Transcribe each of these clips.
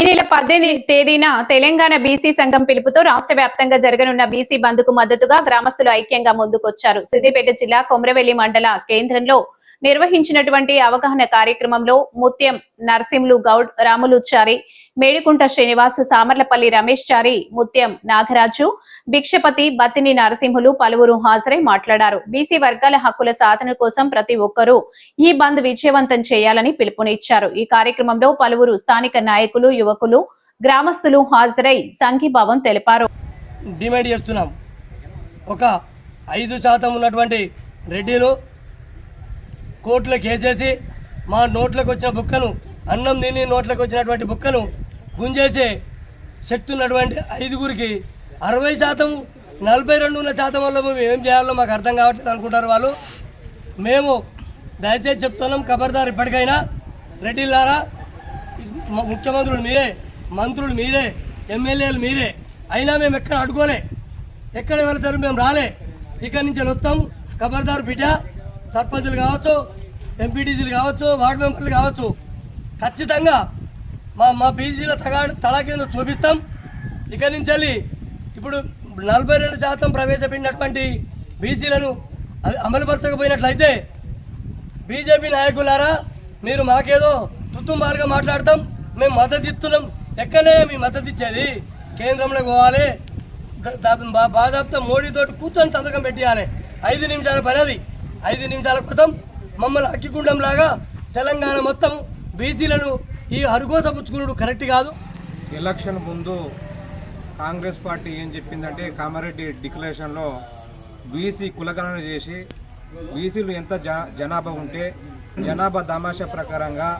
ఈ నెల పద్దెనిమిది తేదీన తెలంగాణ బీసీ సంఘం పిలుపుతో రాష్ట్ర వ్యాప్తంగా జరగనున్న బీసీ బంద్కు మద్దతుగా గ్రామస్తులు ఐక్యంగా ముందుకొచ్చారు. సిద్దిపేట జిల్లా కొమరవెల్లి మండల కేంద్రంలో నిర్వహించినటువంటి అవగాహన కార్యక్రమంలో ముత్యం నరసింహులు గౌడ్ రాములుచారి మేడికుంట శ్రీనివాస్ సామర్లపల్లి రమేష్ చారి ముత్యం నాగరాజు భిక్షపతి బత్తిని నరసింహులు పలువురు హాజరై మాట్లాడారు. బీసీ వర్గాల హక్కుల సాధన కోసం ప్రతి ఒక్కరూ ఈ బంద్ విజయవంతం చేయాలని పిలుపునిచ్చారు. ఈ కార్యక్రమంలో పలువురు స్థానిక నాయకులు యువకులు గ్రామస్తులు హాజరై సంఘీభావం తెలిపారు. డిమాండ్ చేస్తున్నాం. ఒక ఐదు శాతం ఉన్నటువంటి రెడ్డిలు కోర్టులకు వేసేసి మా నోట్లకు వచ్చిన బుక్కను అన్నం తిని నోట్లకు వచ్చినటువంటి బుక్కను గుంజేసే శక్తి ఉన్నటువంటి ఐదుగురికి అరవై శాతం నలభై రెండు ఉన్న శాతం వల్ల మేము ఏం చేయాలో మాకు అర్థం కావట్లేదు అనుకుంటారు వాళ్ళు. మేము దయచేసి చెప్తున్నాం ఖబర్దార్ ఇప్పటికైనా. రెడ్డిలారా ముఖ్యమంత్రులు మీరే మంత్రులు మీరే ఎమ్మెల్యేలు మీరే. అయినా మేము ఎక్కడ అడుకోలే ఎక్కడ వెళ్తారు మేము రాలే. ఇక్కడి నుంచి వస్తాం. ఖబర్దారు బిడ్డ. సర్పంచులు కావచ్చు ఎంపీటీసీలు కావచ్చు వార్డు మెంబర్లు కావచ్చు ఖచ్చితంగా మా మా బీసీల తగా తలా కింద చూపిస్తాం. ఇక్కడి నుంచి వెళ్ళి ఇప్పుడు నలభై రెండు శాతం ప్రవేశపెట్టినటువంటి బీసీలను అమలుపరచకపోయినట్లయితే బీజేపీ నాయకులారా మీరు మాకేదో తుత్తుమారుగా మాట్లాడతాం. మేము మద్దతు ఇస్తున్నాం. ఎక్కడే మీ మద్దతు ఇచ్చేది. కేంద్రంలో పోవాలి. ద- బాధాప్త మోడీతో కూర్చొని సంతకం పెట్టేయాలి. ఐదు నిమిషాల పని అది. ఐదు నిమిషాల క్రితం మమ్మల్ని అక్కిగుండం లాగా తెలంగాణ మొత్తం బీసీలను ఈ అరుగోసపుచ్చుకున్నాడు కరెక్ట్ కాదు. ఎలక్షన్ ముందు కాంగ్రెస్ పార్టీ ఏం చెప్పిందంటే కామారెడ్డి డిక్లరేషన్లో బీసీ కులగణన చేసి బీసీలు ఎంత జనాభా ఉంటే జనాభా దామాషా ప్రకారంగా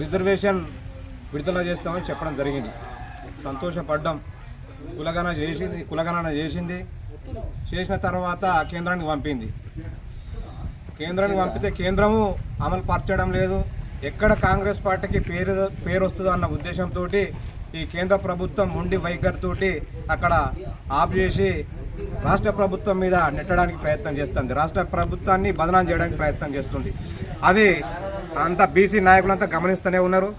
రిజర్వేషన్ విడుదల చేస్తామని చెప్పడం జరిగింది. సంతోషపడ్డం. కులగణన చేసింది కులగణన చేసింది. చేసిన తర్వాత కేంద్రానికి పంపింది. కేంద్రానికి పంపితే కేంద్రము అమలు పరచడం లేదు. ఎక్కడ కాంగ్రెస్ పార్టీకి పేరు పేరు వస్తుందో అన్న ఉద్దేశంతో ఈ కేంద్ర ప్రభుత్వం ఉండి వైఖరితోటి అక్కడ ఆఫ్ చేసి రాష్ట్ర ప్రభుత్వం మీద నెట్టడానికి ప్రయత్నం చేస్తుంది. రాష్ట్ర ప్రభుత్వాన్ని బదనాం చేయడానికి ప్రయత్నం చేస్తుంది. అది అంతా బీసీ నాయకులంతా గమనిస్తూనే ఉన్నారు.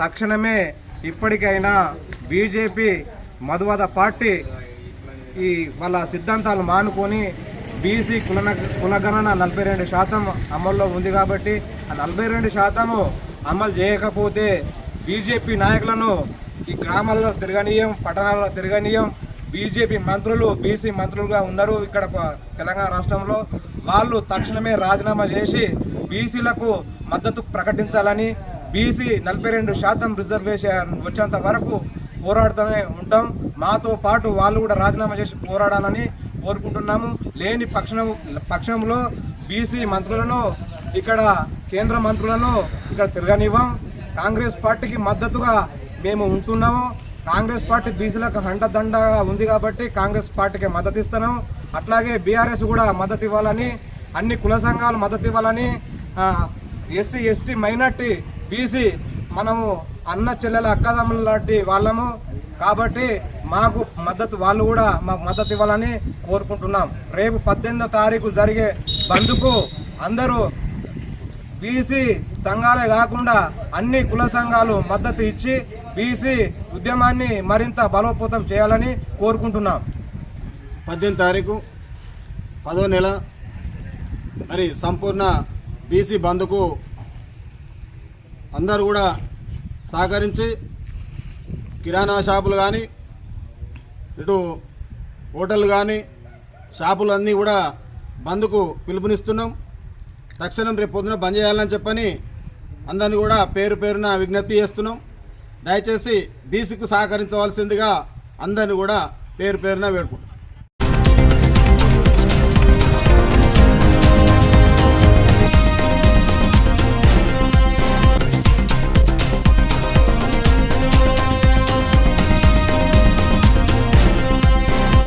తక్షణమే ఇప్పటికైనా బీజేపీ మధువాద పార్టీ ఈ వాళ్ళ సిద్ధాంతాలు మానుకొని బీసీ కులన కులగణన నలభై రెండు శాతం అమల్లో ఉంది కాబట్టి ఆ నలభై రెండు శాతము అమలు చేయకపోతే బీజేపీ నాయకులను ఈ గ్రామాల్లో తిరగనీయం పట్టణాల్లో తిరగనీయం బీజేపీ మంత్రులు బీసీ మంత్రులుగా ఉన్నారు ఇక్కడ తెలంగాణ రాష్ట్రంలో. వాళ్ళు తక్షణమే రాజీనామా చేసి బీసీలకు మద్దతు ప్రకటించాలని బీసీ నలభై రెండు శాతం రిజర్వేషన్ వచ్చేంత వరకు పోరాడుతూనే ఉంటాం. మాతో పాటు వాళ్ళు కూడా రాజీనామా చేసి పోరాడాలని కోరుకుంటున్నాము. లేని పక్షం పక్షంలో బీసీ మంత్రులను ఇక్కడ కేంద్ర మంత్రులను ఇక్కడ తిరగనివ్వం. కాంగ్రెస్ పార్టీకి మద్దతుగా మేము ఉంటున్నాము. కాంగ్రెస్ పార్టీ బీసీలకు హండదండగా ఉంది కాబట్టి కాంగ్రెస్ పార్టీకి మద్దతు ఇస్తున్నాం అట్లాగే బీఆర్ఎస్ కూడా మద్దతు ఇవ్వాలని అన్ని కుల సంఘాలు మద్దతు ఇవ్వాలని ఎస్సీ ఎస్టీ మైనార్టీ బీసీ మనము అన్న చెల్లెల అక్కదమ్ముల లాంటి వాళ్ళము. కాబట్టి మాకు మద్దతు వాళ్ళు కూడా మాకు మద్దతు ఇవ్వాలని కోరుకుంటున్నాం. రేపు పద్దెనిమిదో తారీఖు జరిగే బంద్కు అందరూ బీసీ సంఘాలే కాకుండా అన్ని కుల సంఘాలు మద్దతు ఇచ్చి బీసీ ఉద్యమాన్ని మరింత బలోపేతం చేయాలని కోరుకుంటున్నాం. పద్దెనిమిది తారీఖు పదో నెల మరి సంపూర్ణ బీసీ బంద్కు అందరూ కూడా సహకరించి కిరాణా షాపులు కానీ ఇటు హోటళ్ళు కానీ షాపులు అన్నీ కూడా బంద్కు పిలుపునిస్తున్నాం. తక్షణం రేపు పొద్దున బంద్ చేయాలని చెప్పని అందరిని కూడా పేరు పేరున విజ్ఞప్తి చేస్తున్నాం. దయచేసి బీసీకు సహకరించవలసిందిగా అందరిని కూడా పేరు పేరున వేడుకుంటున్నాం.